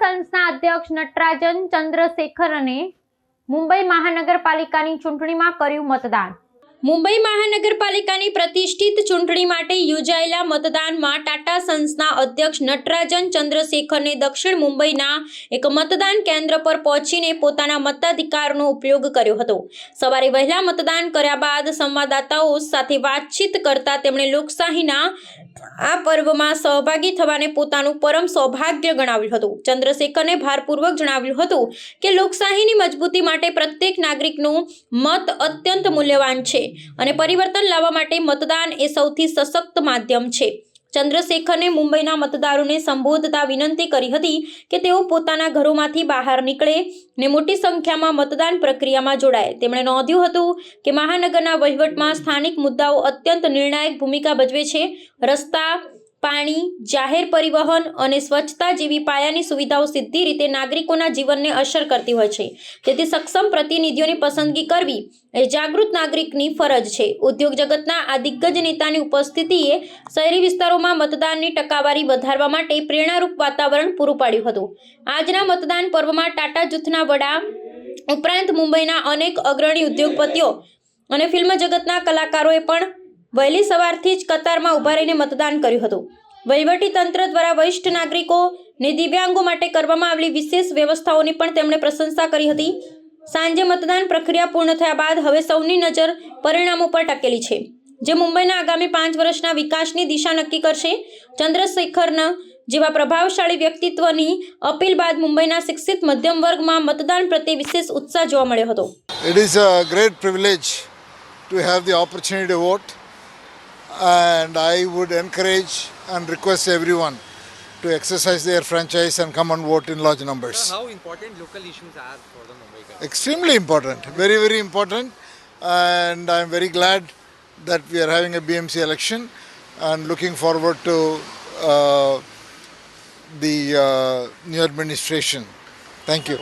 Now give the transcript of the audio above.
સન્સના અધ્યક્ષ નટરાજન ચંદ્રશેખર અને મુંબઈ મહાનગરપાલિકાની ચૂંટણીમાં કર્યું મતદાન. મુંબઈ મહાનગરપાલિકાની પ્રતિષ્ઠિત ચૂંટણી માટે યોજાયેલા મતદાનમાં ટાટા સન્સના અધ્યક્ષ નટરાજન ચંદ્રશેખરને દક્ષિણ મુંબઈના એક મતદાન કેન્દ્ર પર પહોંચીને પોતાના મતાધિકારનો ઉપયોગ કર્યો હતો. સવારે વહેલા મતદાન કર્યા બાદ સંવાદદાતાઓ સાથે વાતચીત કરતા તેમણે લોકશાહીના આ પર્વમાં સહભાગી થવાને પોતાનું પરમ સૌભાગ્ય ગણાવ્યું હતું. ચંદ્રશેખરને ભારપૂર્વક જણાવ્યું હતું કે લોકશાહીની મજબૂતી માટે પ્રત્યેક નાગરિકનો મત અત્યંત મૂલ્યવાન છે. અને પરિવર્તન લાવવા માટે મતદાન એ સૌથી સશક્ત માધ્યમ છે. ચંદ્રશેખરને મુંબઈના મતદારોને સંબોધતા વિનંતી કરી હતી કે તેઓ પોતાના ઘરોમાંથી બહાર નીકળે ને મોટી સંખ્યામાં મતદાન પ્રક્રિયામાં જોડાય. તેમણે નોંધ્યું હતું કે મહાનગરના વહીવટમાં સ્થાનિક મુદ્દાઓ અત્યંત નિર્ણાયક ભૂમિકા ભજવે છે. રસ્તા પાણી, જાહેર પરિવહન અને સ્વચ્છતા જેવી પાયાની સુવિધાઓ સીધી રીતે નાગરિકોના જીવનને અસર કરતી હોય છે. તેથી સક્ષમ પ્રતિનિધિઓની પસંદગી કરવી એ જાગૃત નાગરિકની ફરજ છે. ઉદ્યોગ જગતના આ દિગ્ગજ નેતાની ઉપસ્થિતિએ શહેરી વિસ્તારોમાં મતદાનની ટકાવારી વધારવા માટે પ્રેરણારૂપ વાતાવરણ પૂરું પાડ્યું હતું. આજના મતદાન પર્વમાં ટાટા જૂથના વડા ઉપરાંત મુંબઈના અનેક અગ્રણી ઉદ્યોગપતિઓ અને ફિલ્મ જગતના કલાકારોએ પણ વહેલી સવારથી જ કતારમાં ઊભા રહીને મતદાન કર્યું હતું. વહીવટી તંત્ર દ્વારા વરિષ્ઠ નાગરિકો ને દિવ્યાંગો માટે કરવામાં આવેલી વિશેષ વ્યવસ્થાઓની પણ તેમણે પ્રશંસા કરી હતી. સાંજે મતદાન પ્રક્રિયા પૂર્ણ થયા બાદ હવે સૌની નજર પરિણામો પર ટકેલી છે. જે મુંબઈના આગામી પાંચ વર્ષના વિકાસની દિશા નક્કી કરશે. ચંદ્રશેખરના જેવા પ્રભાવશાળી વ્યક્તિત્વની અપીલ બાદ મુંબઈના શિક્ષિત મધ્યમ વર્ગમાં મતદાન પ્રત્યે વિશેષ ઉત્સાહ જોવા મળ્યો હતો. It is a great privilege to have the opportunity vote, and I would encourage and request everyone to exercise their franchise and come and vote in large numbers. How important local issues are for the Mumbai Extremely important, very, very important, and I'm very glad that we are having a BMC election and looking forward to uh, the uh, new administration. Thank you.